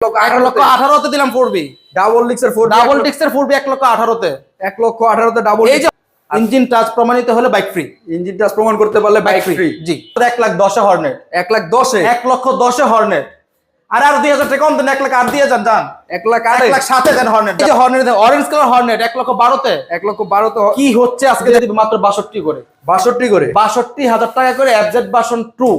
আঠারো লক্ষ আঠারোতে দিলাম পড়বি ডাবল ডিক্সের ফোর ডাবল ডিক্সের পড়বি এক লক্ষ আঠারোতে। এক লক্ষ আঠারোতে ডাবল এই যে ইঞ্জিন টাচ প্রমাণিত হলে বাইক ফ্রি ইঞ্জিন টাচ প্রমাণ করতে পারলে বাইক ফ্রি জি। এক লাখ দশে হর্নেট এক লাখ দশে। এক লক্ষ দশে হর্নেট আর আর দুই হাজার টাকা কম দেন এক লাখ আট দিয়ে যান যান। এক লাখ আট। এক লাখ সাথে দেন হর্নেট যে হর্নেট অরেঞ্জ কালার হর্নেট এক লক্ষ বারোতে। এক লক্ষ বারো তো কি হচ্ছে আজকে যদি মাত্র বাষট্টি করে? বাষট্টি করে। বাষট্টি হাজার টাকা করে এফজেড বাসন টু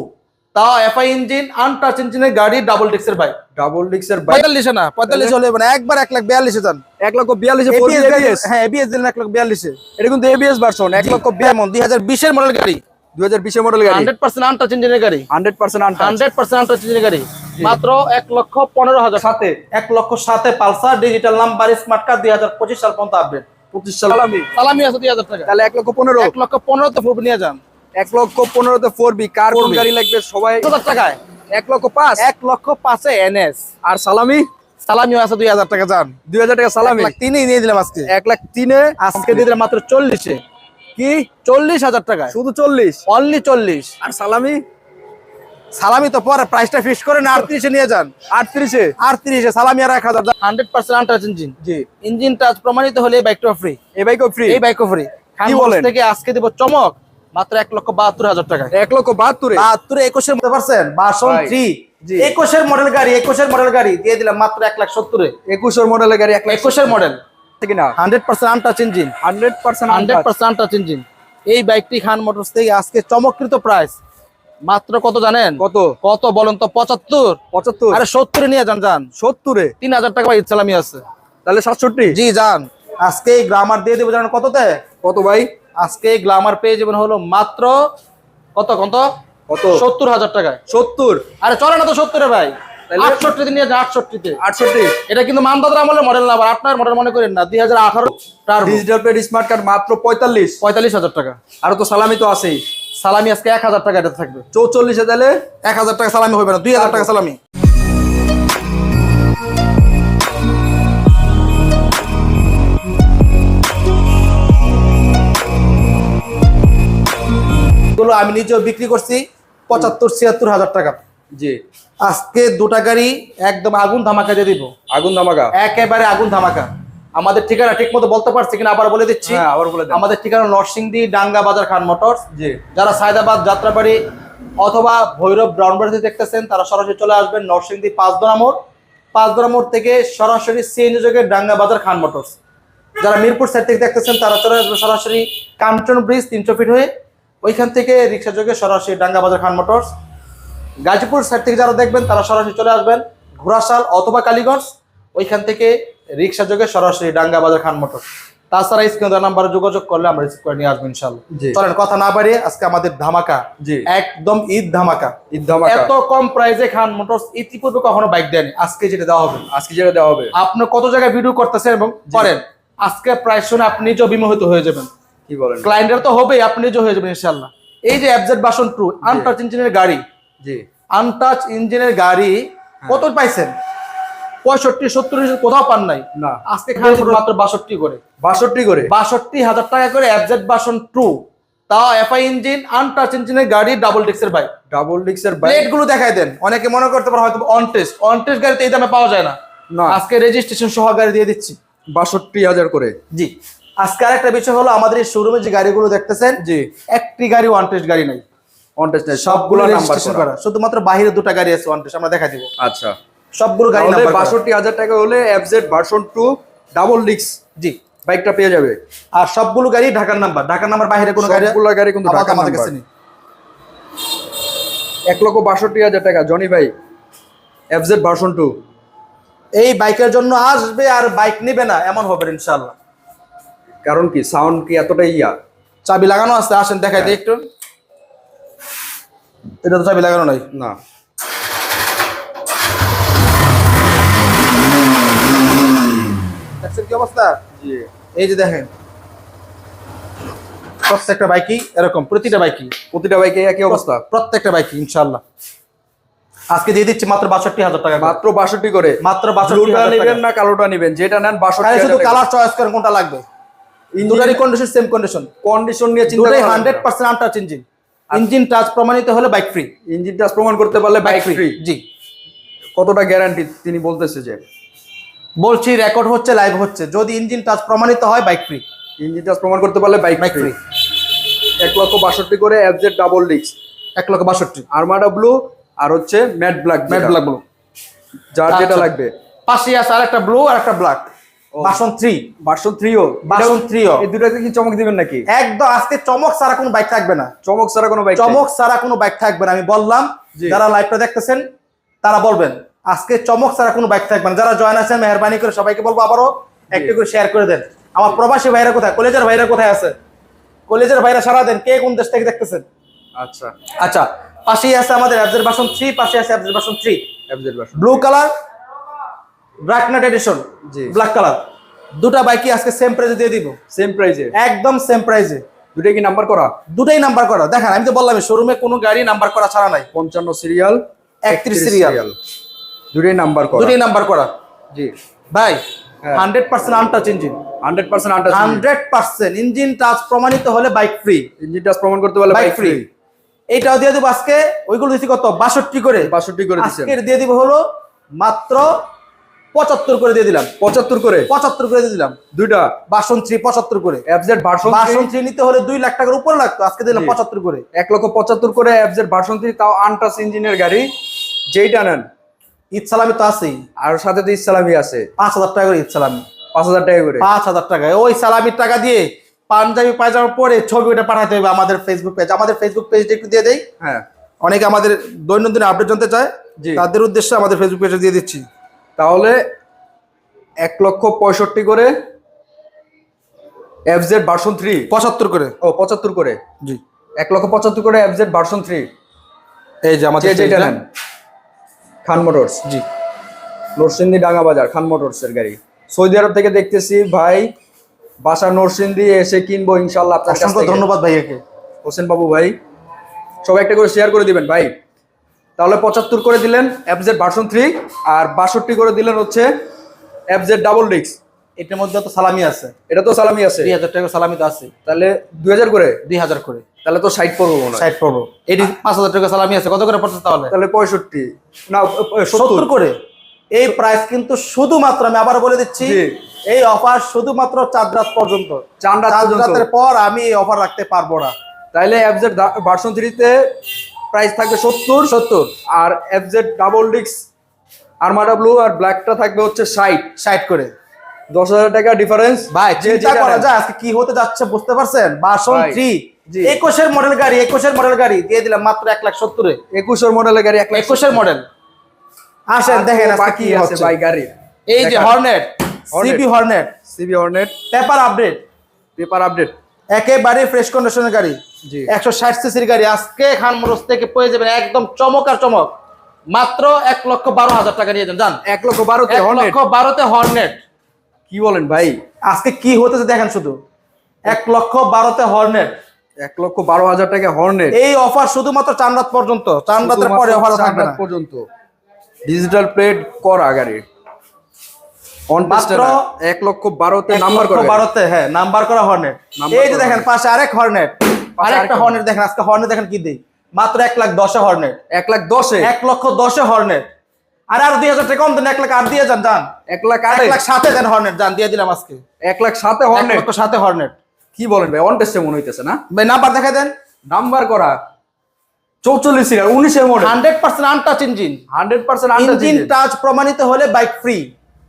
তাও এফআই ইঞ্জিন আনটাচ ইঞ্জিনের গাড়ি ডাবল ডিক্সের বাইক ডাবল ডিক্সের বাইক পঁয়তাল্লিশে না পঁয়তাল্লিশ হলে মানে একবার এক লাখ বিয়াল্লিশে যান। এক লক্ষ বিয়াল্লিশে ABS গাড়ি- এবিএস হ্যাঁ এবিএস দিলেন এক লাখ বিয়াল্লিশে এটা কিন্তু এবিএস ভার্সন এক লক্ষ এমন দুই হাজার বিশের মডেল গাড়ি। দুই হাজার বিশের মডেল গাড়ি। হান্ড্রেড পার্সেন্ট আনটাচ ইঞ্জিনের গাড়ি। Hundred percent hundred percent untouch ইঞ্জিনের গাড়ি। মাত্র এক লক্ষ পনেরো হাজার। সাথে এক লক্ষ সাথে Pulsar digital number smart card দুই হাজার পঁচিশ সাল পর্যন্ত আপডেট পঁচিশ সাল। আমি সালামি আছে দুই হাজার টাকা। তাহলে এক লক্ষ পনেরো। এক লক্ষ পনেরোতে ফুল নিয়ে যান। এক লক্ষ পনেরোতে ফোর বি কার কোন গাড়ি লাগবে সবাই হাজার টাকায়? এক লক্ষ পাঁচ? এক লক্ষ পাঁচে এনএস। আর সালামি? সালামিও আছে দুই হাজার টাকা যান দুই হাজার টাকা সালামি? এক নিয়ে দিলাম আজকে। এক লাখ তিনে আজকে দিয়ে দিলাম মাত্র চল্লিশে। কি? চল্লিশ হাজার টাকায়। শুধু চল্লিশ? অনলি চল্লিশ। আর সালামি? সালামি তো পরে প্রাইসটা ফিক্স করে না আটত্রিশে নিয়ে যান। আটত্রিশে? আটত্রিশে সালামি আর এক হাজার হান্ড্রেড পার্সেন্ট আনটাচ ইঞ্জিন জি। ইঞ্জিন টাচ প্রমাণিত হলে এই বাইকটা ফ্রি এই বাইকও ফ্রি এই বাইকও ফ্রি থেকে আজকে দেবো চমক। মাত্র এক লক্ষ বাহাত্তর হাজার টাকা। এক লক্ষ বাহাত্তরে? বাহাত্তর একুশের মধ্যে পারছেন? বাসন থ্রি একুশের মডেল গাড়ি একুশের মডেল গাড়ি দিয়ে দিলাম মাত্র এক লাখ সত্তরে। একুশের মডেলের গাড়ি এক লাখ একুশের মডেল থেকে না hundred percent untouch engine hundred percent hundred percent untouch engine এই বাইকটি খান মোটরস থেকে আজকে চমৎকৃত প্রাইস মাত্র কত জানেন? কত? কত বলেন তো? পঁচাত্তর। পঁচাত্তর? আরে সত্তরে নিয়ে যান যান। সত্তরে? তিন হাজার টাকা আছে। তাহলে সাতষট্টি? জি যান। আজকে এই গ্রামার দিয়ে দেবো জানেন কততে? কত ভাই? আজকে গ্লামার পেয়ে যাবেন হলো মাত্র কত কত? কত? সত্তর হাজার টাকায়। সত্তর? আরে চলে না তো সত্তরে ভাই? আটষট্টি নিয়ে যান আটষট্টিতে। আটষট্টি? এটা কিন্তু আমলের মডেল না আবার আপনার মডেল মনে করেন না দুই হাজার আঠারো ডিজিটাল প্লেট স্মার্ট কার্ড মাত্র পঁয়তাল্লিশ। পঁয়তাল্লিশ হাজার টাকা। আর তো সালামি তো আছেই। সালামি আজকে এক হাজার টাকা এটা থাকবে। চৌচল্লিশে তাহলে এক হাজার টাকা সালামি হবে না দুই হাজার টাকা সালামি। এগুলো আমি নিজেও বিক্রি করছি পঁচাত্তর ছিয়াত্তর হাজার টাকা। জি। আজকে দুটা গাড়ি একদম আগুন ধামাকা দিয়ে দিব। আগুন ধামাকা? একেবারে আগুন ধামাকা। আমাদের ঠিকানা ঠিক মতো বলতে পারছি কিনা আবার বলে দিচ্ছি। হ্যাঁ আবার বলে আমাদের ঠিকানা নরসিংদী ডাঙ্গা বাজার খান মোটরস। জি। যারা সায়দাবাদ যাত্রাবাড়ি অথবা ভৈরব ব্রাউনবাড়িতে দেখতেছেন তারা সরাসরি চলে আসবেন নরসিংদী পাঁচদোনা মোড়। পাঁচদোনা মোড় থেকে সরাসরি সিএনজি যোগে ডাঙ্গা বাজার খান মোটরস। যারা মিরপুর সাইড থেকে দেখতেছেন তারা চলে আসবেন সরাসরি কাঞ্চন ব্রিজ তিনশো ফিট হয়ে। ওইখান থেকে রিক্সা যোগে সরাসরি ডাঙ্গাবাজার খান মোটরস। গাজীপুর সাইড থেকে যারা দেখবেন তারা সরাসরি চলে আসবেন। ঘোড়াশাল অথবা কালীগঞ্জ ওইখান থেকে রিক্সা যোগে সরাসরি ডাঙ্গাবাজার খান মোটর তাছাড়া স্ক্রিন নাম্বারে যোগাযোগ করলে আমরা রিসিভ করে নিয়ে আসব ইনশাল্লাহ চলেন কথা না বাড়িয়ে আজকে আমাদের ধামাকা। একদম ঈদ ধামাকা। ঈদ ধামাকা। এত কম প্রাইসে খান মোটরস ইতিপূর্বে কখনো বাইক দেয়নি। আজকে যেটা দেওয়া হবে। আজকে যেটা দেওয়া হবে। আপনি কত জায়গায় ভিডিও করতেছেন এবং করেন? আজকে প্রাইস শুনে আপনি নিজেও বিমোহিত হয়ে যাবেন। কি বলেন? ক্লায়েন্টের তো হবেই আপনি হয়ে যাবেন এই যে এফজেড বাসন টু আনটাচ ইঞ্জিনের গাড়ি। জি। আনটাচ ইঞ্জিনের গাড়ি কত পাইছেন? পঁয়ষট্টি সত্তর কোথাও পান নাই? না। আজকে মাত্র বাষট্টি করে। বাষট্টি করে? বাষট্টি হাজার টাকা করে এফজেড বাসন টু তাও এফআই ইঞ্জিন আনটাচ ইঞ্জিনের গাড়ি ডাবল ডিক্সের বাইক ডাবল ডিক্সের বাইক প্লেটগুলো দেখাই দেন। অনেকে মনে করতে পারে হয়তো অন টেস্ট অন টেস্ট গাড়িতে এই দামে পাওয়া যায় না। না। আজকে রেজিস্ট্রেশন সহ গাড়ি দিয়ে দিচ্ছি। বাষট্টি হাজার করে? জি। আজকে আরেকটা বিষয় হলো আমাদের এই শোরুমে যে গাড়িগুলো দেখতেছেন জি। একটি গাড়ি ওয়ান টেস্ট গাড়ি নাই। অনটেস্ট সবগুলো সবগুলো নাম্বার করা। শুধুমাত্র বাইরে দুটো গাড়ি আছে ওয়ান টেস্ট আমরা দেখা দিব। আচ্ছা। সবগুলো গাড়ি নাম্বার করা। বাষট্টি হাজার টাকা হলে এফজেড ভার্সন টু ডাবল ডিক্স জি। বাইকটা পেয়ে যাবে। আর সবগুলো গাড়ি ঢাকার নাম্বার ঢাকার নাম্বার বাইরে কোনো গাড়ি সবগুলো গাড়ি কিন্তু ঢাকার আমাদের। কাছে নেই। এক লক্ষ বাষট্টি হাজার টাকা জনি ভাই এফজেড ভার্সন টু এই বাইকের জন্য আসবে আর বাইক নিবে না এমন হবে ইনশাআল্লাহ। কারণ কি? সাউন্ড কি এতটাই ইয়া? চাবি লাগানো আছে আসেন দেখাই দিই একটু। এটা তো চাবি লাগানো নাই। না। দেখছেন কি অবস্থা? জি। এই যে দেখেন। প্রত্যেকটা বাইকই এরকম প্রতিটা বাইকই। প্রতিটা বাইকে একই অবস্থা? প্রত্যেকটা বাইকই ইনশাআল্লাহ। আজকে দিয়ে দিচ্ছি মাত্র বাষট্টি হাজার টাকা মাত্র বাষট্টি করে। মাত্র বাষট্টি নেবেন। না কালোটা নেবেন? যেটা নেন বাষট্টি শুধু কালার চয়েস করেন কোনটা লাগবে? দুটারই কন্ডিশন সেম কন্ডিশন কন্ডিশন নিয়ে চিন্তা দুটাই করেন hundred percent untouch engine engine touch প্রমাণিত হলে বাইক ফ্রি ইঞ্জিন টাচ প্রমাণ করতে পারলে বাইক ফ্রি জি। কতটা গ্যারান্টি তিনি বলতেছে যে? বলছি রেকর্ড হচ্ছে লাইভ হচ্ছে। যদি ইঞ্জিন টাচ প্রমাণিত হয় বাইক ফ্রি ইঞ্জিন টাচ প্রমাণ করতে পারলে বাইক বাইক ফ্রি এক লক্ষ বাষট্টি করে এফজেড ডাবল ডিস্ক এক লক্ষ বাষট্টি। আর্মাডা ব্লু আর হচ্ছে matte black matte black blue যার যেটা আচ্ছা। লাগবে। পাশে আছে আর একটা ব্লু আর একটা ব্ল্যাক ও। বাসন থ্রি ভার্সন থ্রিও ভার্সন থ্রিও এই দুটাতে কি চমক দিবেন নাকি? একদম আজকে চমক ছাড়া কোনো বাইক থাকবে না। চমক ছাড়া কোনো বাইক চমক ছাড়া কোনো বাইক থাকবে না। আমি বললাম যারা লাইভটা দেখতেছেন তারা বলবেন আজকে চমক ছাড়া কোনো বাইক থাকবে না। যারা জয়েন আছেন মেহরবানি করে সবাইকে বলব আবারও একটু করে শেয়ার করে দেন। আমার প্রবাসী ভাইরা কোথায়? কলেজের ভাইরা কোথায় আছে? কলেজের ভাইরা সারা দেন কে কোন দেশ থেকে দেখতেছেন? আচ্ছা। আচ্ছা পাশেই আছে আমাদের অ্যাবজের বাসন থ্রি পাশে আছে অ্যাবজের version blue colour black nut edition জি। ব্ল্যাক কালার দুটা বাইকই আজকে সেম প্রাইসে দিয়ে দিব। সেম প্রাইসে একদম সেম প্রাইসে দুটাই কি নাম্বার করা? দুটাই নাম্বার করা। দেখেন আমি তো বললাম শোরুমে কোনো গাড়ি নাম্বার করা ছাড়া নাই। পঞ্চান্ন সিরিয়াল 31 serial। দুটাই নাম্বার করা। দুটাই নাম্বার করা। জি। ভাই। Hundred percent untouch engine hundred percent under hundred percent engine touch প্রমাণিত হলে বাইক ফ্রি ইঞ্জিন টাচ প্রমাণ করতে পারলে বাইক ফ্রি এইটাও দিয়ে দেবো আজকে। ওইগুলো দিচ্ছি কত? বাষট্টি করে। বাষট্টি করে আজকের দিয়ে দিব হলো মাত্র পঁচাত্তর করে দিয়ে দিলাম। পঁচাত্তর করে? পঁচাত্তর করে দিয়ে দিলাম। দুইটা? বাসন থ্রি পঁচাত্তর করে। ভার্সন বাসন থ্রি নিতে হলে দুই লাখ টাকার উপরে লাগতো। আজকে দিলাম পঁচাত্তর করে। এক লক্ষ পঁচাত্তর করে এফজেড ভার্সন থ্রি তাও আনটাচ ইঞ্জিনের গাড়ি। যেইটা নেন ঈদ সালামি তো আছেই। আর সাথে তো ইসলামী আছে। পাঁচ হাজার টাকা করে ঈদ সালামি। পাঁচ হাজার টাকা করে? পাঁচ হাজার টাকা। ওই সালামির টাকা দিয়ে পাঞ্জাবি পায়জামা পরে ছবি ওটা পাঠাতে হবে আমাদের ফেসবুক পেজ আমাদের ফেসবুক পেজটা একটু দিয়ে দেই। হ্যাঁ। অনেকে আমাদের দৈনন্দিন আপডেট জানতে চায়। তাদের উদ্দেশ্যে আমাদের ফেসবুক পেজে দিয়ে দিচ্ছি। তাহলে এক লক্ষ পঁয়ষট্টি করে এফজেড ভার্সন থ্রি পঁচাত্তর করে। ও পঁচাত্তর করে। জি। এক লক্ষ পঁচাত্তর করে এফজেড ভার্সন থ্রি এই যে আমাদের যেটা নেন। খান মোটরস। জি। নরসিংদী ডাঙ্গা বাজার খান মোটরস এর গাড়ি। সৌদি আরব থেকে দেখতেছি ভাই বাসা নরসিংদী এসে কিনবো ইনশাল্লাহ আপনার ধন্যবাদ ভাইয়াকে। হোসেন বাবু ভাই সবাই একটা করে শেয়ার করে দিবেন ভাই। তাহলে পঁচাত্তর করে দিলেন এফজেড ভার্সন থ্রি আর বাষট্টি করে দিলেন হচ্ছে এফজেড ডাবল ডিক্স এটার মধ্যে তো সালামি আছে। এটা তো সালামি আছে। দুই হাজার টাকা সালামি তো আছে। তাহলে দুই হাজার করে? দুই হাজার করে। তাহলে তো ষাট পড়ব সাইড পড়ব। এটি পাঁচ হাজার টাকা সালামি আছে। কত করে পড়ছে তাহলে? তাহলে পঁয়ষট্টি। না সত্তর। করে? এই প্রাইস কিন্তু শুধুমাত্র আমি আবার বলে দিচ্ছি এই অফার শুধুমাত্র চার রাত পর্যন্ত। চার রাত রাতের পর আমি এই অফার রাখতে পারব না। তাহলে এফজেড ভার্সন থ্রিতে প্রাইস থাকবে সত্তর। সত্তর। আর এফজেড ডাবল ডিক্স আর্মাডা ব্লু আর ব্ল্যাকটা থাকবে হচ্ছে ষাট। ষাট করে। দশ হাজার টাকা ডিফারেন্স ভাই চিন্তা করা যায় আজকে কি হতে যাচ্ছে বুঝতে পারছেন? বাসন থ্রি। একুশের মডেল গাড়ি একুশের মডেল গাড়ি। দিয়ে দিলাম মাত্র এক লাখ সত্তরে। একুশের মডেলের গাড়ি এক লাখ একুশের মডেল আসেন দেখেন বাকি কি আছে ভাই গাড়ি। এই যে Hornet. CB Hornet CB Hornet paper update paper update একেবারে ফ্রেশ কন্ডিশনের গাড়ি। একশো ষাট সিসির গাড়ি আজকে খান মোটরস থেকে পেয়ে যাবেন একদম চমক আর চমক। মাত্র এক লক্ষ বারো হাজার টাকা নিয়ে যান এক লক্ষ এক হর্নেট লক্ষ বারোতে হর্নেট কি বলেন ভাই? আজকে কি হতেছে দেখেন শুধু। এক লক্ষ বারোতে হর্নেট এক লক্ষ বারো হাজার টাকা হর্নেট এই অফার শুধুমাত্র চান রাত পর্যন্ত। চান রাতের পরে অফার থাকবে না। পর্যন্ত। ডিজিটাল প্লেট করা গাড়ি। মাত্র এক লক্ষ বারোতে নাম্বার বারোতে হ্যাঁ নাম্বার করা হর্নেট এই যে দেখেন পাশে আরেক হর্নেট আরেকটা হর্নেট দেখেন আজকে হর্নেট দেখেন কি দিই? মাত্র এক লাখ দশে হর্নেট এক লাখ দশে এক লক্ষ দশে হর্নেট আর আর দুই হাজার টাকা কম দেন এক লাখ আর দিয়ে যান যান। এক লাখ এক লাখ সাথে দেন হর্নেট যান দিয়ে দিলাম আজকে। এক লাখ এক হর্নেট সাথে হর্নেট কি বলেন ভাই অন টেস্টে মনে হইতেছে না? ভাই নাম্বার দেখা দেন। নাম্বার করা। চৌচল্লিশ সিরিয়াল উনিশের model hundred percent untouch engine hundred percent engine touch প্রমাণিত হলে বাইক ফ্রি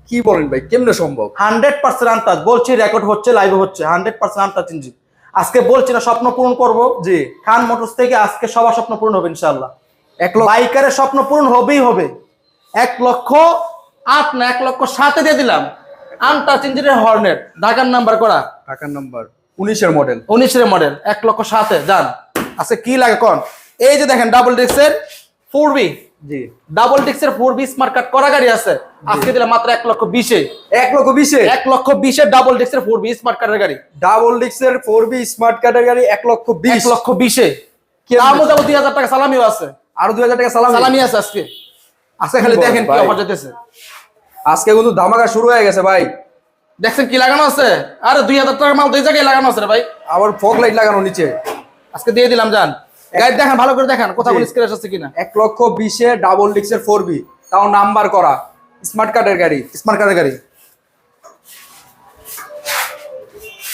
কি বলেন ভাই কেমনে সম্ভব? হান্ড্রেড পার্সেন্ট আনটাচ বলছি রেকর্ড হচ্ছে লাইভে হচ্ছে। হান্ড্রেড পার্সেন্ট আনটাচ ইঞ্জিন আজকে বলছি না স্বপ্ন পূরণ করব। জি খান মোটরস থেকে আজকে সবার স্বপ্ন পূরণ হবে ইনশাল্লাহ এক লক্ষ বাইকারের স্বপ্ন পূরণ হবেই হবে। এক লক্ষ আট না এক লক্ষ সাতে দিয়ে দিলাম। আনটাচ ইঞ্জিনের হর্নেট ঢাকার নাম্বার করা। টাকার নাম্বার উনিশের মডেল উনিশের মডেল এক লক্ষ সাতে যান। আজকে কি লাগে কোন? এই যে দেখেন ডাবল ডিস্কের ফোর বি জি। ডাবল ডিস্কের ফোর বি স্মার্ট কার্ড করা গাড়ি আছে। আজকে দিলাম মাত্র এক লক্ষ বিশে। এক লক্ষ বিশে? এক লক্ষ বিশের ডাবল ডিস্কের ফোর বি স্মার্ট কার্ডের গাড়ি। ডাবল ডিক্সের ফোর বি স্মার্ট কার্ডের গাড়ি এক লক্ষ বিশ। লক্ষ বিশে। মধ্যে আবার দুই হাজার টাকা সালামিও আছে। আরও দুই হাজার টাকা সালাম? সালামি আছে আজকে। আজকে খালি দেখেন কি অফার যেতেছে আজকে কিন্তু ধামাকা শুরু হয়ে গেছে ভাই। দেখছেন কি লাগানো আছে? আরে দুই হাজার টাকার মাল দুই জায়গায় লাগানো আছে রে ভাই। আবার ফগ লাইট লাগানো নিচে। আজকে দিয়ে দিলাম যান। গাইড দেখেন ভালো করে দেখান কোথাও। কোনো স্ক্র্যাচ আছে কিনা। এক লক্ষ বিশে ডাবল ডিক্সের ফোর বি তাও নাম্বার করা। স্মার্ট কার্ডের গাড়ি স্মার্ট কার্ডের গাড়ি।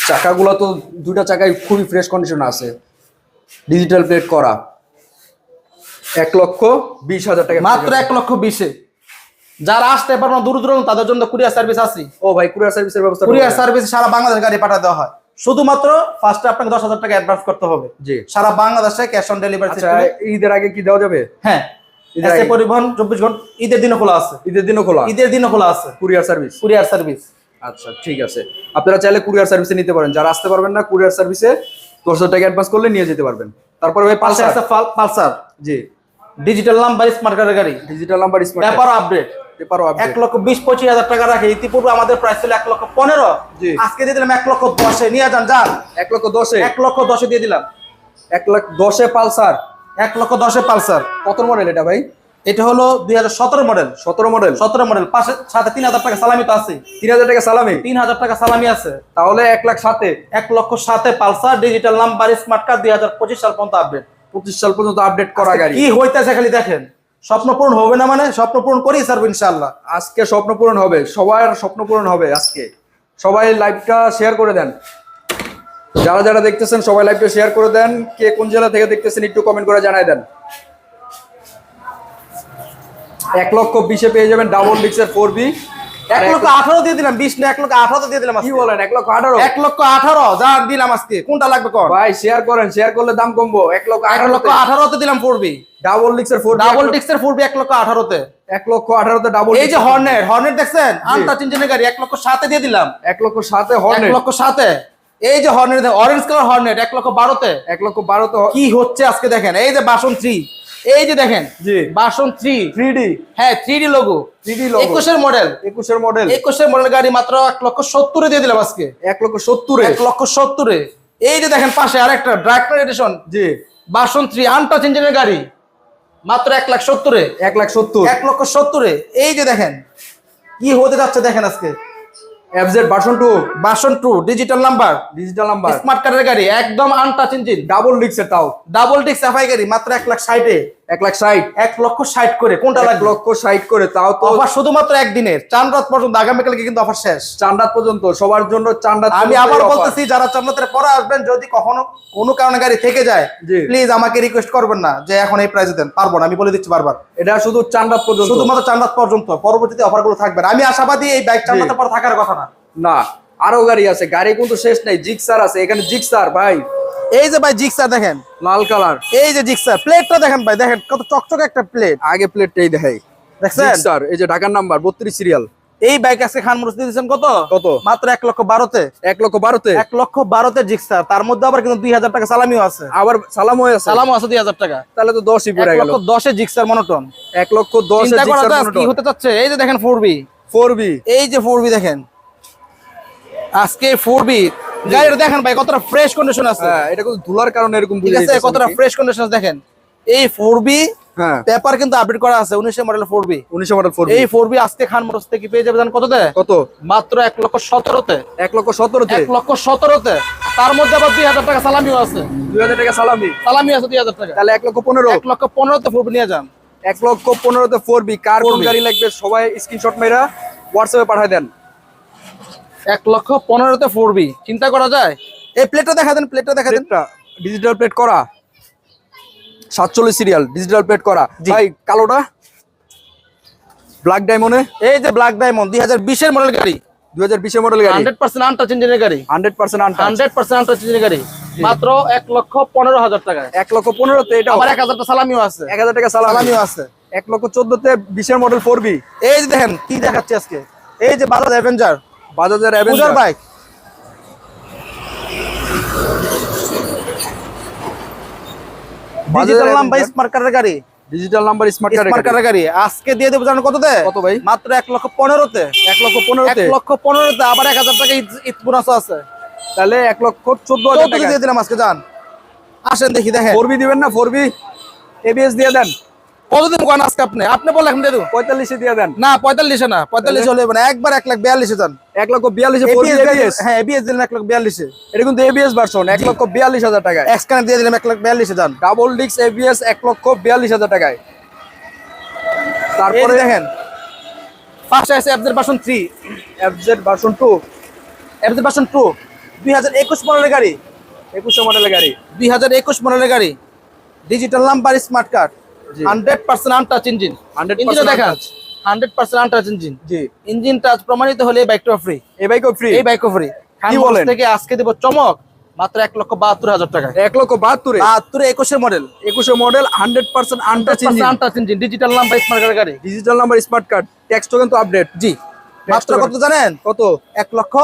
চাকাগুলো তো দুইটা চাকায় খুবই ফ্রেশ কন্ডিশন আছে। ডিজিটাল প্লেট করা। এক লক্ষ বিশ হাজার টাকা মাত্র এক লক্ষ বিশে। যারা আসতে পারব না দূর দূরান্ত তাদের জন্য কুরিয়ার সার্ভিস আছে ও ভাই কুরিয়ার সার্ভিসের ব্যবস্থা কুরিয়ার? সার্ভিস সারা বাংলাদেশ গাড়ি পাঠা দেওয়া হয়। শুধুমাত্র ফার্স্টে আপনাকে দশ হাজার টাকা অ্যাডভান্স করতে হবে। জি। সারা বাংলাদেশে ক্যাশ অন ডেলিভারি ঈদের আগে কি দেওয়া যাবে? হ্যাঁ পরিবহন চব্বিশ ঘণ্টা ঈদের দিনও খোলা আছে। ঈদের দিনও খোলা? ঈদের দিনও খোলা আছে। Courier service? Courier service. আচ্ছা ঠিক আছে। আপনারা চাইলে কুরিয়ার সার্ভিসে নিতে পারেন। যারা আসতে পারবেন না কুরিয়ার সার্ভিসে দশ হাজার টাকা অ্যাডভান্স করলে নিয়ে যেতে পারবেন। তারপরে ভাই পালসার। পালসার? জি। ডিজিটাল নাম্বার স্মার্ট কার্ডের গাড়ি। ডিজিটাল নাম্বার স্মার্ট ব্যাপার আপডেট পেপারও লক্ষ টাকা রাখে। ইতিপূর্বে আমাদের প্রাইস ছিল এক লক্ষ পনেরো। জি। আজকে দিয়ে দিলাম লক্ষ নিয়ে যান যান। লক্ষ লক্ষ দিয়ে দিলাম। পালসার? লক্ষ পালসার। কত মডেল এটা ভাই? এটা হলো দুই হাজার সতেরো মডেল সতেরো মডেল সতেরো মডেল পাশে সাথে তিন হাজার টাকা সালামি তো আছে। তিন হাজার টাকা সালামি? তিন হাজার টাকা সালামি আছে। তাহলে এক লাখ সাথে এক লক্ষ সাথে Pulsar digital number smart card দুই হাজার পঁচিশ সাল পর্যন্ত আপডেট পঁচিশ সাল পর্যন্ত আপডেট করা গাড়ি। কি হইতেছে খালি দেখেন। স্বপ্ন পূরণ হবে না মানে? স্বপ্ন পূরণ করি স্যার ইনশাল্লাহ আজকে স্বপ্ন পূরণ হবে, সবার স্বপ্ন পূরণ হবে আজকে। সবাই লাইভটা শেয়ার করে দেন। যারা যারা দেখতেছেন, সবাই লাইভটা শেয়ার করে দেন। কে কোন জেলা থেকে দেখতেছেন, একটু কমেন্ট করে জানাই দেন। এক লক্ষ বিশে পেয়ে যাবেন ডাবল ডিক্সের ফোর বি এক লক্ষ আঠারো দিয়ে দিলাম বিশ না এক লক্ষ আঠারো দিয়ে দিলাম কি বলেন এক লক্ষ আঠারো এক লক্ষ আঠারো যা দিলাম আজকে কোনটা লাগবে কর ভাই শেয়ার করেন শেয়ার করলে দাম কমবো এক লক্ষ আঠারো লক্ষ আঠারোতে দিলাম পড়বি ডাবল ডিক্সের ফোর ডাবল ডিক্সের পড়বি এক লক্ষ আঠারোতে এক লক্ষ আঠারোতে ডাবল এই যে হর্নেট হর্নেট দেখছেন গাড়ি এক লক্ষ সাতে দিয়ে দিলাম এক লক্ষ সাতে এক হর্নেট লক্ষ সাতে এই যে হর্নেট অরেঞ্জ কালার হর্নেট এক লক্ষ বারোতে এক লক্ষ বারোতে কি হচ্ছে আজকে দেখেন এই যে বাসন থ্রি এই যে দেখেন জি। বাসন থ্রি থ্রি ডি হ্যাঁ three D logo three D logo একুশের মডেল একুশের মডেল একুশের মডেল গাড়ি মাত্র এক লক্ষ সত্তরে দিয়ে দিলাম আজকে। এক লক্ষ সত্তরে। এক লক্ষ সত্তরে। এই যে দেখেন পাশে আরেকটা ড্রাইভার এডিশন জি। বাসন থ্রি আনটাচ ইঞ্জিনের গাড়ি। মাত্র এক লাখ সত্তরে। এক লাখ সত্তর। এক লক্ষ সত্তরে। এই যে দেখেন কি হতে যাচ্ছে দেখেন আজকে। FZ version two version two digital number digital number smart কার্ডের গাড়ি একদম আনটাচ ইঞ্জিন ডাবল ডিক্সের তাও। ডাবল ডিস্ক সাফাই গাড়ি মাত্র এক লাখ ষাটে। এক লাখ ষাট। এক লক্ষ ষাট করে কোনটা এক লক্ষ ষাট করে তাও তো অফার শুধুমাত্র একদিনের চান রাত পর্যন্ত আগামীকালকে কিন্তু অফার শেষ। চান্দাত পর্যন্ত সবার জন্য চান্দাত আমি আবার বলতেছি যারা চন্দ্রতের পরে আসবেন যদি কখনো কোনো কারণে গাড়ি থেকে যায়। প্লিজ আমাকে রিকোয়েস্ট করবেন না যে এখন এই প্রাইসে দেন। পারব না আমি বলে দিচ্ছি বারবার। এটা শুধু চান্দাত পর্যন্ত। শুধুমাত্র চান্দাত পর্যন্ত পরবর্তীতে অফারগুলো থাকবে। না। আমি আশাবাদী এই বাইক চান্দাতের পর থাকার কথা না। না। আরও গাড়ি আছে গাড়ি কিন্তু শেষ নাই জিক্সার আছে এখানে জিক্সার ভাই। এই যে ভাই জিক্সার দেখেন লাল কালার। এই যে জিক্সার প্লেটটা দেখেন ভাই দেখেন কত চকচকে একটা প্লেট। আগে প্লেটটাই দেখাই। দেখছেন? জিক্সার এই যে ঢাকার নাম্বার বত্রিশ সিরিয়াল এই বাইক আজকে খান মুরস দিয়েছেন কত? কত? মাত্র এক লক্ষ বারোতে। এক লক্ষ বারোতে? এক লক্ষ বারোতে জিক্সার তার মধ্যে আবার কিন্তু দুই হাজার টাকা সালামিও আছে। আবার সালাম হয়ে আছে? সালামও আছে দুই হাজার টাকা। তাহলে তো দশই পড়ে গেল। দশে জিক্সার মনোটন এক লক্ষ দশ কি হতে চাচ্ছে? এই যে দেখেন ফোর বি ফোর বি এই যে ফোর বি দেখেন। আজকে ফোর বি গাড়িটা দেখেন ভাই কতটা ফ্রেশ কন্ডিশন আছে। হ্যাঁ এটা কিন্তু ধুলার কারণে এরকম ঠিক আছে কতটা ফ্রেশ কন্ডিশন দেখেন। এই ফোর বি হ্যাঁ। পেপার কিন্তু আপডেট করা আছে উনিশের মডেল ফোর বি উনিশশো মডেল ফোর এই ফোর বি আজকে খান মোটরস থেকে পেয়ে যাবে কততে? কত? মাত্র এক লক্ষ সতেরোতে। এক লক্ষ সতেরোতে? এক লক্ষ সতেরোতে। তার মধ্যে আবার দুই হাজার টাকা সালামিও আছে। দুই হাজার টাকা সালামি? সালামি আছে দুই হাজার টাকা। তাহলে এক লক্ষ পনেরো? এক লক্ষ পনেরোতে ফোর বি নিয়ে যান। এক লক্ষ পনেরোতে ফোর বি কার কোন গাড়ি লাগবে সবাই স্ক্রিনশট মেরা হোয়াটসঅ্যাপে পাঠায় দেন। এক লক্ষ পনেরোতে ফোর বি চিন্তা করা যায়? এই প্লেটটা দেখা দেন প্লেটটা দেখা দেন। ডিজিটাল প্লেট করা। সাতচল্লিশ সিরিয়াল ডিজিটাল প্লেট করা। ভাই কালোটা? ব্ল্যাক ডায়মন্ডে এই যে ব্ল্যাক ডায়মন্ড দুই হাজার বিশের মডেল গাড়ি। দুই হাজার বিশের মডেল গাড়ি। হান্ড্রেড পার্সেন্ট আনটাচ ইঞ্জিনের গাড়ি। Hundred percent hundred percent untouch ইঞ্জিনের গাড়ি। মাত্র এক লক্ষ পনেরো হাজার টাকায়। এক লক্ষ পনেরোতে এটা আবার এক হাজার টাকা সালামিও আছে। এক হাজার টাকা সালামি। সালামিও আছে। এক লক্ষ চোদ্দতে বিশের মডেল ফোর বি এই যে দেখেন কি দেখাচ্ছে আজকে? এই যে বাজাজ অ্যাভেঞ্জার বাজাজের অ্যাভেঞ্জার বাইক ডিজিটাল নাম ভাই Avenger। স্মার্ট কার্ডের গাড়ি। ডিজিটাল নাম্বার স্মার্ট কার্ডের গাড়ি। আজকে দিয়ে দেবো জানো কত দেয় কত ভাই? মাত্র এক লক্ষ পনেরোতে। এক লক্ষ এক পনেরোতে লক্ষ পনেরোতে আবার এক হাজার টাকা ঈদ- আছে। তাহলে এক লক্ষ চোদ্দ হাজার টাকা। দিয়ে দিলাম আজকে যান আসেন দেখি দেখেন। ফোর বি দিবেন না? ফোর বি এবিএস দিয়ে দেন। কতদিন কোন আজকে আপনি? আপনি বললেন এখন দিয়ে দেবো। পঁয়তাল্লিশে দিয়ে দেন। না পঁয়তাল্লিশে না পঁয়তাল্লিশে হলে না। একবার এক লাখ বিয়াল্লিশে যান। এক লক্ষ বিয়াল্লিশে হ্যাঁ এবিএস দিলেন এক লাখ বিয়াল্লিশে। এটা কিন্তু এবিএস ভার্সন এক লক্ষ বিয়াল্লিশ হাজার টাকায়। এক্সকানে দিয়ে দিলাম এক লাখ বিয়াল্লিশে যান। ডাবল ডিক্স এবিএস এক লক্ষ বিয়াল্লিশ হাজার টাকায়। তারপরে দেখেন পাশে আছে অ্যাপজের version three FZ version two অ্যাপজের version two দুই হাজার একুশ মডেলের গাড়ি। একুশশো মডেলের গাড়ি। দুই হাজার একুশ মডেলের গাড়ি। Digital number smart card. Hundred percent untouch engine 100% ইঞ্জিনও দেখেন untouched। Hundred percent untouch engine জি। ইঞ্জিন টাচ প্রমাণিত হলে এই বাইকটা ফ্রি এই বাইকও ফ্রি এই বাইকও ফ্রি বলেন? থেকে আজকে দেবো চমক মাত্র এক লক্ষ বাহাত্তর হাজার টাকা। এক লক্ষ বাহাত্তরে? বাহাত্তরে একুশের মডেল একুশে model hundred percent untouch engine untouch engine digital number smart গাড়ি। Digital number smart card tax token তো আপডেট জি। মাত্র কত জানেন? কত? এক লক্ষ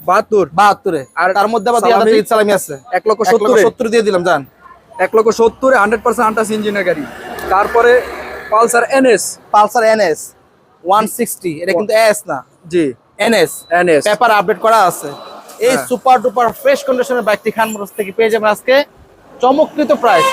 বাহাত্তর। বাহাত্তরে। আর তার মধ্যে আবার সালামি? আছে। এক লক্ষ এক লক্ষ সত্তরে সত্তর দিয়ে দিলাম জান। এক লক্ষ সত্তরে হান্ড্রেড পার্সেন্ট আনটাচ ইঞ্জিনের গাড়ি। তারপরে Pulsar NS. Pulsar NS one sixty এটা কিন্তু এস না। জি। NS NS. পেপার আপডেট করা আছে। এই হ্যাঁ। সুপার ডুপার ফ্রেশ কন্ডিশনের বাইকটি খান মোটরস থেকে পেয়ে যাবেন আজকে। চমকৃত প্রাইস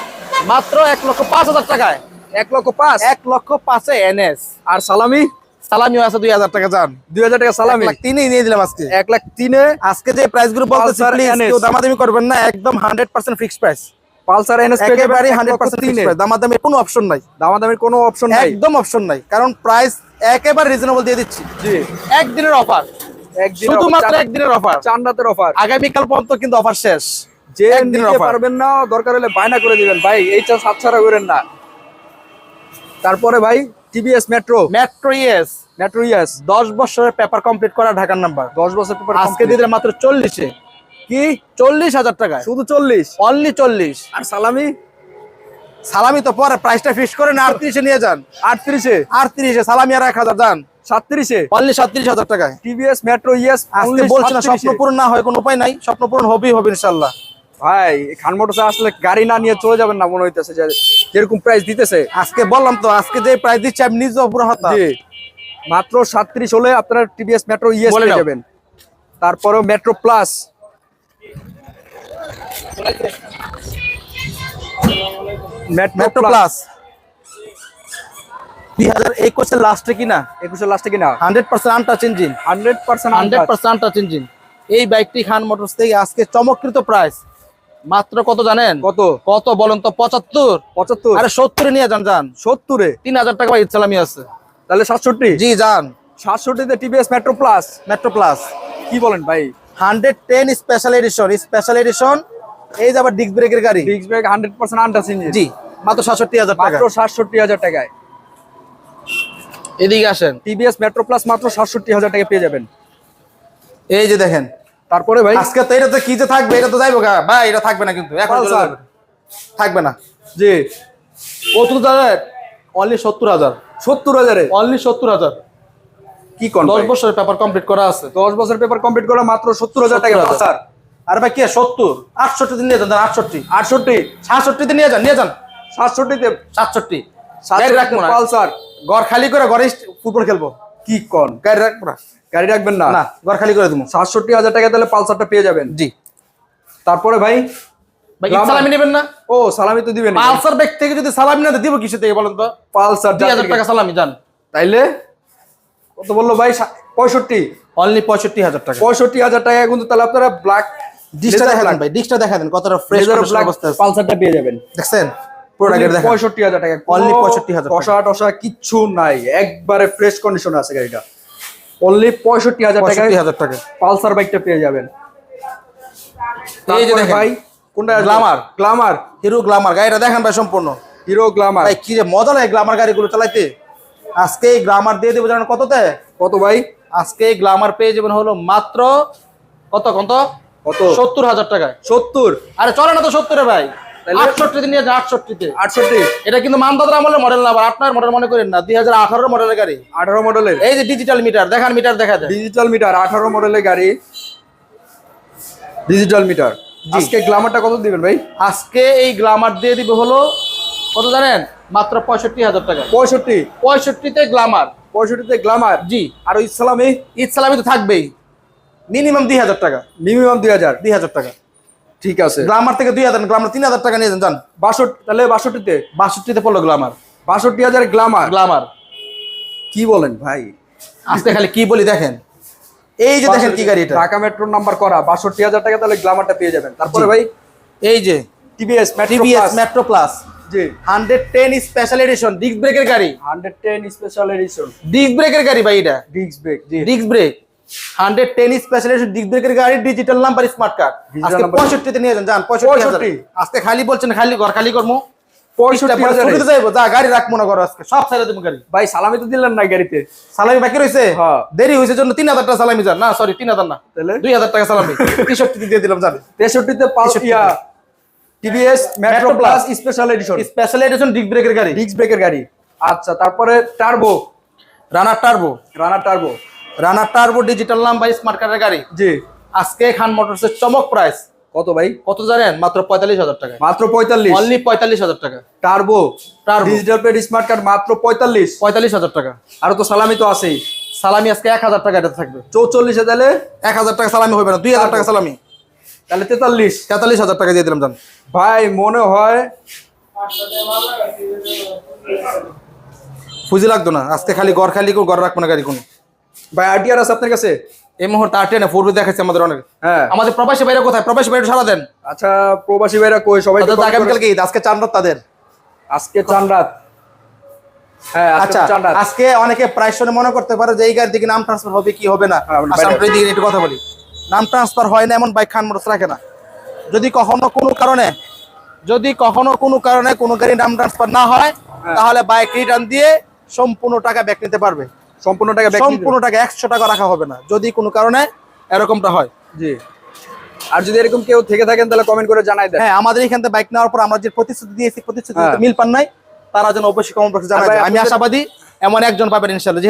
মাত্র এক লক্ষ পাঁচ হাজার টাকায়। এক লক্ষ পাঁচ। এক লক্ষ পাঁচে এনএস। আর সালামি? সালামিও আছে দুই হাজার টাকা যান। দুই হাজার টাকা সালামি। তিনই নিয়ে দিলাম আজকে। এক লাখ তিনে আজকে যে প্রাইসগুলো বলতেছি Pulsar প্লিজ কেউ দামাদামি করবেন না একদম hundred percent fixed price Pulsar NS একেবারে হান্ড্রেড পার্সেন্ট তিনে ফিক্সড প্রাইস কোনো অপশন নাই। দামাদামির কোনো অপশন নাই। একদম অপশন নাই। কারণ প্রাইস একেবারে রিজনেবল দিয়ে দিচ্ছি। জি। একদিনের অফার একদিন শুধুমাত্র একদিনের অফার চার রাতের অফার আগামীকাল পর্যন্ত কিন্তু অফার শেষ। যে নিতে পারবেন না দরকার হলে বায়না করে দিবেন। ভাই এই চাষ হাতছাড়া করেন না। তারপরে ভাই TVS Metro Metro ES Metro ES দশ বছরের পেপার কমপ্লিট করা ঢাকার নাম্বার দশ বছর পেপার আজকে দিলাম মাত্র চল্লিশে। কি? চল্লিশ হাজার টাকা শুধু চল্লিশ? অনলি চল্লিশ। আর সালামি? সালামি তো পরে প্রাইসটা ফিক্স করে না আটত্রিশে নিয়ে যান। আটত্রিশে? আটত্রিশে সালামি আর এক হাজার যান। সাতত্রিশে? অনলি সাতত্রিশ হাজার টাকায়। টিভিএস মেট্রো ইয়াস আজকে বলছি না স্বপ্ন পূরণ না হয় কোনো উপায় নাই। স্বপ্ন পূরণ হবেই হবে ইনশাল্লাহ ভাই খান মোটরসে আসলে গাড়ি না নিয়ে চলে যাবেন না মনে হইতেছে যে যেরকম প্রাইস দিতেছে। আজকে বললাম তো আজকে যে প্রাইস দিচ্ছি আমি নিজেও পুরো হাত মাত্র সাতত্রিশ হলে আপনারা টিভিএস মেট্রো পেয়ে যাবেন। তারপরেও Metro plus Metro Metro plus দুই হাজার একুশের লাস্টে কিনা? একুশের লাস্টে কিনা? Hundred percent untouch engine hundred percent hundred percent untouch engine এই বাইকটি খান মোটরস থেকে আজকে চমৎকৃত প্রাইস মাত্র কত জানেন? কত? কত বলেন তো? পঁচাত্তর। পঁচাত্তর? আরে সত্তরে নিয়ে যান যান। সত্তরে? তিন হাজার টাকা সালামি আছে। তাহলে সাতষট্টি? জি যান। সাতষট্টিতে TVS Metro plus Metro plus কি বলেন ভাই? Hundred ten special edition special edition এই যে আবার ডিস্ক ব্রেকের গাড়ি? Disc brake hundred percent untouch engine জি মাত্র সাতষট্টি হাজার টাকা। মাত্র সাতষট্টি হাজার টাকায়। এদিকে আসেন। টিভিএস মেট্রো প্লাস মাত্র সাতষট্টি হাজার টাকা পেয়ে যাবেন। এই যে দেখেন। তারপরে ভাই? আজকে তো এটা তো কি যে থাকবে এটা তো যাইবো গা। ভাই এটা থাকবে না কিন্তু। এখন চলে যাবে। থাকবে না। জি। কত জানেন অনলি সত্তর হাজার। সত্তর হাজারে? অনলি সত্তর হাজার। কি কোন দশ বছরের পেপার কমপ্লিট করা আছে। দশ বছর পেপার কমপ্লিট করা মাত্র সত্তর হাজার টাকা 70,000 স্যার। আর ভাই কে সত্তর? আটষট্টি দিন নিয়ে যান আটষট্টি। আটষট্টি সাতষট্টিতে নিয়ে যান নিয়ে যান। সাতষট্টিতে? সাতষট্টি। রাখব না। পালসার। ঘর খালি করে ঘরে ফুটবল খেলব। কি কোন? গাড়ি রাখব না? গাড়ি রাখবেন না? না ঘর খালি করে দেবো। সাতষট্টি হাজার টাকা তাহলে পালসারটা পেয়ে যাবেন। জি। তারপরে ভাই? ভাই সালামি নেবেন না? ও সালামি তো দিবেন। পালসার ব্যাগ থেকে যদি সালামি না দিব কিসে থেকে বলেন তো? পালসার দুই হাজার টাকা সালামি যান। তাইলে? কত বলল ভাই? পঁয়ষট্টি। অনলি পঁয়ষট্টি হাজার টাকা। পঁয়ষট্টি হাজার টাকা কিন্তু তাহলে আপনারা ব্ল্যাক ডিসটা দেখা দেন ভাই ডিসটা দেখা দেন কতটা ফ্রেশ অবস্থা আছে। পালসারটা পেয়ে যাবেন। দেখছেন? পুরোটা দেখা পঁয়ষট্টি হাজার টাকা। Only 65,000 কষা টসা কিচ্ছু নাই। একবারে ফ্রেশ কন্ডিশন আছে গাড়িটা। অনলি টাকা। পালসার বাইকটা পেয়ে যাবেন। এই যে দেখেন। ভাই কোনটা হিরো গ্লামার গাড়িটা দেখেন ভাই সম্পূর্ণ। হিরো ভাই কি যে মজা লাগে গাড়িগুলো চালাইতে। আজকে এই গ্লামার দিয়ে দেবো জানেন কততে? কত ভাই? আজকে এই গ্লামার পেয়ে যাবেন হলো মাত্র কত কত? কত? সত্তর হাজার টাকায়। সত্তর? আরে চলে না তো সত্তরে ভাই? আটষট্টিতে নিয়ে যান আটষট্টিতে। আটষট্টি? এটা কিন্তু মানদাদার আমলের মডেল না আবার আপনার মডেল মনে করেন না দুই হাজার আঠারো মডেলের গাড়ি। আঠারো মডেলের এই যে ডিজিটাল মিটার দেখান মিটার দেখা যায় ডিজিটাল মিটার আঠারো মডেলের গাড়ি। ডিজিটাল মিটার আজকে গ্লামারটা কত দিবেন ভাই? আজকে এই গ্লামার দিয়ে দিবে হলো কত জানেন? মাত্র পঁয়ষট্টি হাজার টাকা। পঁয়ষট্টি? পঁয়ষট্টিতে গ্লামার পঁয়ষট্টিতে গ্লামার জি। আর ইসলামী? ঈদ সালামি তো থাকবেই। মিনিমাম দুই হাজার টাকা। মিনিমাম দুই হাজার। দুই হাজার টাকা। ঠিক আছে। গ্লামার থেকে দুই হাজার গ্লামার তিন হাজার টাকা নিয়ে যান যান। বাষট্টি তাহলে বাষট্টিতে বাষট্টিতে পড়ল গ্লামার বাষট্টি হাজার গ্লামার গ্লামার কি বলেন ভাই? আজকে খালি কি বলি দেখেন। এই যে দেখেন কি গাড়ি এটা। ঢাকা মেট্রোর নাম্বার করা বাষট্টি হাজার টাকা তাহলে গ্লামারটা পেয়ে যাবেন। তারপরে ভাই এই যে টিভিএস টিভিএস মেট্রো প্লাস জি। Hundred ten special edition disc ব্রেকের গাড়ি। Hundred ten special edition disc ব্রেকের গাড়ি ভাই এটা। ডিস্ক ব্রেক জি। Disc brake hundred ten special edition disc গাড়ি digital number smart card Digital আজকে পঁয়ষট্টিতে নিয়ে যান যান পঁয়ষট্টি হাজার। 65 আজকে খালি বলছেন খালি ঘর খালি গাড়ি রাখ করো আজকে। সব গাড়ি। ভাই সালামি তো দিলেন না গাড়িতে। সালামি বাকি রয়েছে হ্যাঁ। দেরি হয়েছে জন্য তিন হাজার টাকা সালামি যান। না সরি তিন হাজার না। দুই হাজার টাকা সালামি। তেষট্টি দিয়ে দিলাম জান তেষট্টিতে পাঁচ 63 TVS Metro Metro plus Plus। Special edition special edition disc ব্রেকের গাড়ি। ডিস্ক ব্রেকের গাড়ি। আচ্ছা তারপরে turbo runner turbo runner turbo runner turbo digital number smart কার্ডের গাড়ি। জি। আজকে খান মোটরসের চমক প্রাইস কত ভাই? কত জানেন? মাত্র পঁয়তাল্লিশ হাজার টাকা মাত্র পঁয়তাল্লিশ। অনলি পঁয়তাল্লিশ হাজার টাকা turbo. Turbo। Digital paid smart card মাত্র পঁয়তাল্লিশ। পঁয়তাল্লিশ হাজার টাকা। আর তো সালামি তো আছেই। সালামি আজকে এক হাজার টাকা এটা থাকবে। চৌচল্লিশে তাহলে এক হাজার টাকা সালামি হবে না। দুই হাজার টাকা সালামি। তাহলে তেতাল্লিশ। তেতাল্লিশ হাজার টাকা দিয়ে দিলাম জান। ভাই মনে হয় ফুজি লাগতো না। আজকে খালি ঘর খালি ঘর রাখব না গাড়ি কোনো। ভাই আরটিআর আছে আপনার কাছে? এই মুহূর্তে আটে না পূর্বে দেখাচ্ছে আমাদের অনেক। হ্যাঁ। আমাদের প্রবাসী বাইরে কোথায়? প্রবাসী বাইরে সারা দেন। আচ্ছা প্রবাসী ভাইরা কই? সবাই তো আগামীকালকে ঈদ? আজকে চান রাত তাদের? আজকে চান রাত। হ্যাঁ আচ্ছা তো চান রাত। আজকে অনেকে প্রায় শুনে মনে করতে পারে যে এই গাড়ি দিকে নাম ট্রান্সফার হবে কি হবে না। হ্যাঁ, আচ্ছা, বাইরে। আমরা এদিকে একটু কথা বলি। নাম ট্রান্সফার হয় না এমন বাইক খান মোটরস রাখে না। যদি কখনো কোনো কারণে যদি কখনো কোনো কারণে কোনো গাড়ি নাম ট্রান্সফার না হয় হ্যাঁ। তাহলে বাইক রিটার্ন দিয়ে সম্পূর্ণ টাকা ব্যাক নিতে পারবে। সম্পূর্ণ টাকা সম্পূর্ণ টাকা একশো টাকা রাখা হবে না। যদি কোনো কারণে এরকমটা হয়। জি। আর যদি এরকম কেউ থেকে থাকেন তাহলে কমেন্ট করে জানাই দেন। হ্যাঁ আমাদের এখান থেকে বাইক নেওয়ার পর আমরা যে প্রতিশ্রুতি দিয়েছি প্রতিশ্রুতি হ্যাঁ। মিল পান নাই তারা যেন অবশ্যই কমেন্ট বক্সে জানায় আমি আশাবাদী এমন একজন পাবেন ইনশাল্লাহ